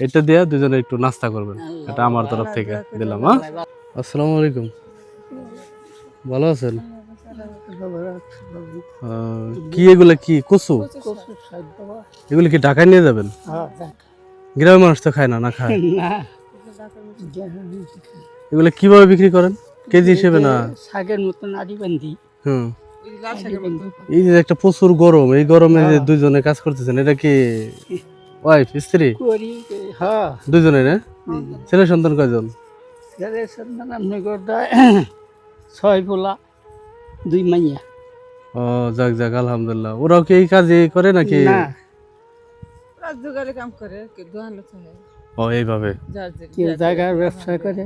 এটা দিয়ে দুজনে একটু নাস্তা করবেন। এটা আমার তরফ থেকে দিলাম হ্যাঁ? আসসালামু আলাইকুম। ভালো আছেন? কি এগুলো কি? কচু? এগুলো কি ঢাকায় নিয়ে যাবেন? গ্রামের মানুষ তো খায় না না খায়? এগুলো কীভাবে বিক্রি করেন? কেজি হিসেবে না? শাকের মতন আড়ি বান্ধি হুম এই যে একটা প্রচুর গরম এই গরমে যে দুইজনে কাজ করতেছেন এটা কি ওয়াইফ স্ত্রী? করি হ্যাঁ। দুইজনে না? ছেলে সন্তান কয়জন? ছেলে সন্তান আপনি ছয় পোলা দুই মাইয়া। ও যাক যাক আলহামদুলিল্লাহ। ওরাও কি এই কাজে করে নাকি? না। কাম করে কি চলে ও এইভাবে? কেউ জায়গার ব্যবসা করে।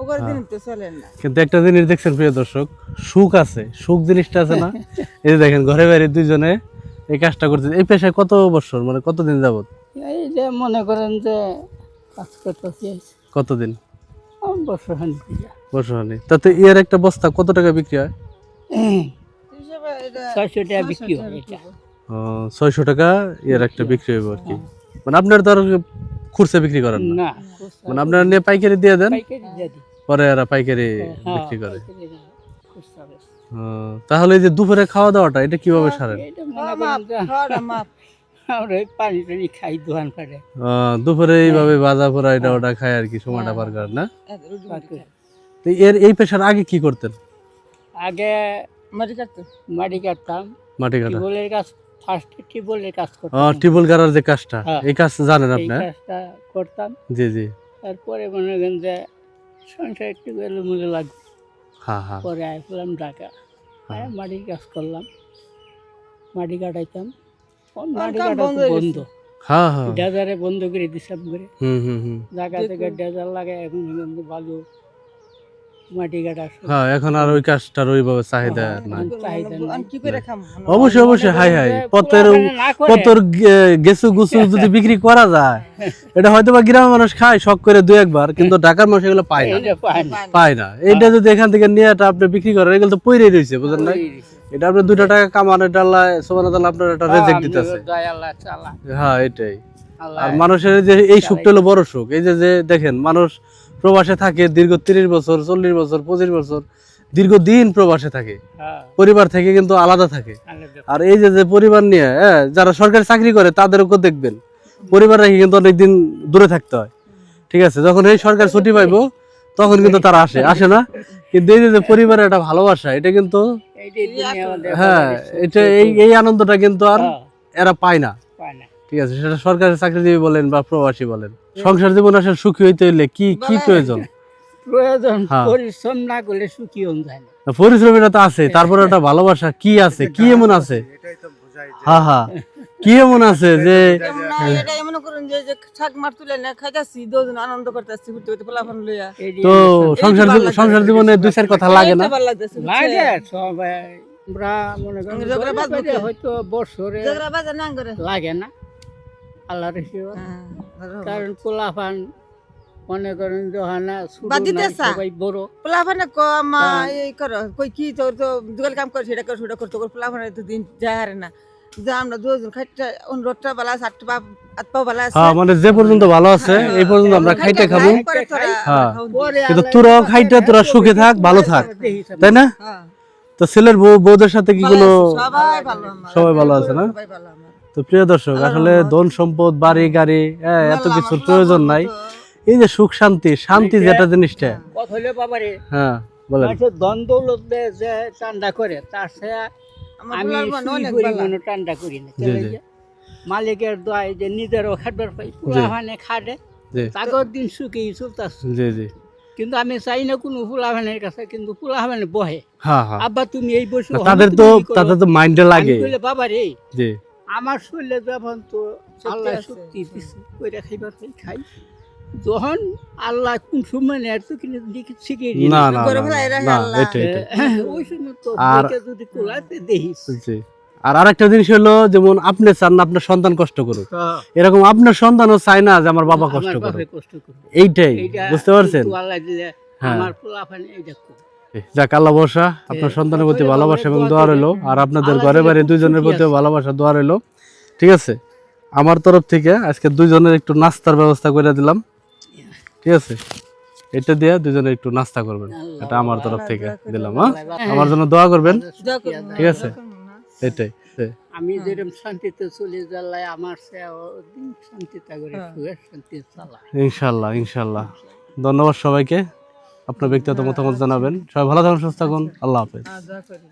ওগর দিন তো চলে না। কিন্তু একটা জিনিস দেখছেন প্রিয় দর্শক সুখ আছে সুখ জিনিসটা আছে না? এই দেখেন ঘরে বাইরে দুইজনে এই কাজটা করতে এই পেশায় কত বছর মানে কতদিন যাবত এই যে মনে করেন যে কাজ করতে কতদিন? বছর হানি বছর হয়নি তাতে এর একটা বস্তা কত টাকা বিক্রি হয়? ছয়শো টাকা বিক্রি হয় ছয়শো টাকা এর একটা বিক্রি হইব আর কি। মানে আপনার ধর খুরসে বিক্রি করেন না? মানে আপনারা নিয়ে পাইকারি দিয়ে দেন? পরে এরা পাইকারি হ্যাঁ, বিক্রি করে। তাহলে এই যে দুপুরে খাওয়া দাওয়াটা এটা কীভাবে সারেন? আমরা ওই পানি টানি খাই দোকান পাড়ে দুপুরে এইভাবে বাজা পোড়া এটা ওটা খায় আর কি সময়টা পার করেন না। তো এর এই পেশার আগে কি করতেন? আগে মাটি কাটতো মাটি কাটতাম। মাটি কাটা। টিউবওয়েলের কাজ ফার্স্ট টিউবওয়েলের কাজ গাড়ার যে কাজটা হ্যাঁ। এই কাজ জানেন আপনি হ্যাঁ? কাজটা করতাম। জি জি। তারপরে মনে করেন যে সংসার একটু এলোমেলো লাগবে হ্যাঁ হ্যাঁ পরে আসলাম ঢাকা। হ্যাঁ। আয় মাটি কাজ করলাম মাটি কাটাইতাম। বন্ধ হয়ে বন্ধ। হ্যাঁ হ্যাঁ। ডেজারে বন্ধ করে দিছিলাম করে। হুম হুম হুম। জায়গা থেকে ডেজার লাগে এখন ভালো মাটি কাটা হ্যাঁ এখন আর ওই কাজটার ওইভাবে চাহিদা নাই। চাহিদা নাই। আমি কি করে খাম? অবশ্যই অবশ্যই হাই হাই। পথের পোলাপানে না করে, পতর গেছু গুছু যদি বিক্রি করা যায় এটা হয়তো বা গ্রামের মানুষ খায় শখ করে দু একবার কিন্তু ঢাকার মানুষ এগুলো পায় না। পায় না। এইটা যদি এখান থেকে নিয়ে এটা আপনি বিক্রি করেন এগুলো তো পইরে রয়েছে বুঝলেন না? এটা আপনি দুইটা টাকা কামান এটা আল্লাহ সোমানা আপনার একটা রেজেক্ট দিতেছে। হ্যাঁ এটাই। আর মানুষের যে এই সুখটা হলো বড় সুখ। এই যে যে দেখেন মানুষ প্রবাসে থাকে দীর্ঘ তিরিশ বছর চল্লিশ বছর পঁচিশ বছর দীর্ঘদিন প্রবাসে থাকে। হ্যাঁ, পরিবার থেকে কিন্তু আলাদা থাকে। আর এই যে যে পরিবার নিয়ে হ্যাঁ, যারা সরকারি চাকরি করে তাদেরকেও দেখবেন। পরিবার রেখে কিন্তু অনেকদিন দূরে থাকতে হয়। ঠিক আছে? যখন এই সরকার ছুটি পাইবো তখন কিন্তু তারা আসে। আসে না? কিন্তু এই যে পরিবারের একটা ভালোবাসা এটা কিন্তু হ্যাঁ এটা এই এই আনন্দটা কিন্তু আর হ্যাঁ, এরা পায় না। পায় না। ঠিক আছে সেটা সরকারি চাকরিজীবী বলেন বা প্রবাসী বলেন। সংসার জীবন আসলে সুখী হইতে হইলে কি কি প্রয়োজন? প্রয়োজন হ্যাঁ। পরিশ্রম না করলে সুখী হন যায় না। পরিশ্রমীরা তো আছে তারপরে একটা ভালোবাসা কি আছে? কি এমন আছে। হ্যাঁ হ্যাঁ। কি এমন আছে যে এটা তো সংসার সংসার জীবনে দুই চার কথা না? আমরা মনে? হয়তো বছরে লাগে না। হ্যাঁ, কারণ পোলাফান মনে করেন জহানা? সবাই বড়। পোলাফানে ক মা এই কর কই কি তোর তো দুগাল কাম করে সেটা কর সেটা কর তোর পোলাফানে তো দিন যায় হারে না। যে আমরা দুজন খাইটা অনুরোধটা বালা পা বালা আছে। হ্যাঁ মানে যে পর্যন্ত ভালো আছে এই পর্যন্ত আমরা খাইতে খাব। তোরা হ্যাঁ। কিন্তু তোরাও ইচ্ছা খাইতে তোরা সুখে থাক ভালো থাক। তাই না? হ্যাঁ। তো ছেলের বউ বউদের সাথে কি কোনো সবাই ভালো আমার সবাই ভালো আছে না? তো প্রিয় দর্শক আসলে ধন সম্পদ বাড়ি গাড়ি হ্যাঁ এত কিছুর প্রয়োজন নাই। এই যে সুখ শান্তি শান্তি যেটা জিনিসটা। বাবারে। হ্যাঁ বলেন। ধন দৌলত যে টান্ডা করে তার আমি পোলাপান সুই অনেক করি ভালো। মনে টান্ডা করি না। জি, চলে জি। যে মালিকের দোয়াই যে নিজেরও খাটবার পাই পোলাভানে খাটে। তাগর দিন সুখেই চলতাছে জি জি। কিন্তু আমি চাই না কোনো কাছে কিন্তু বহে। হ্যাঁ হ্যাঁ। আব্বা তুমি এই বসে তাদের তো তাদের তো মাইন্ডে লাগে। বাবা রে জি। আমার শরীরে যখন তো আল্লাহ। শক্তি দিচ্ছে ওইটা খাইবার খাই যখন আল্লাহ কোন সময় নেয় তো কিন্তু দিকে শিখিয়ে না না এটা ওই সময় তো আর- যদি কোলাতে দেখিস। আর আরেকটা জিনিস হলো যেমন আপনি চান না আপনার সন্তান কষ্ট করুক। এরকম আপনার সন্তানও চায় না যে আমার বাবা কষ্ট আমার করুক। এইটাই বুঝতে পারছেন? কিন্তু আল্লাহ দিলে হ্যাঁ। আমার এইটা। যাক আল্লাহ বর্ষা আপনার সন্তানের প্রতি ভালোবাসা এবং দোয়া রইল। আর আপনাদের ঘরে বাড়ি দুইজনের প্রতিও ভালোবাসা দোয়া রইল। ঠিক আছে? আমার তরফ থেকে আজকে দুইজনের একটু নাস্তার ব্যবস্থা করে দিলাম। ঠিক আছে? এটা দিয়ে দুজনে একটু নাস্তা করবেন। এটা আমার তরফ থেকে দিলাম হ্যাঁ? আমার জন্য দোয়া করবেন। ঠিক আছে। এটাই আমি যেরকম শান্তিতে চলে যালাই আমার সে শান্তিতে করে হ্যাঁ। শান্তি ইনশাল্লাহ ইনশাল্লাহ। ধন্যবাদ সবাইকে। আপনার ব্যক্তিগত মতামত জানাবেন। সবাই ভালো থাকুন সুস্থ থাকুন। আল্লাহ হাফেজ। দোয়া করি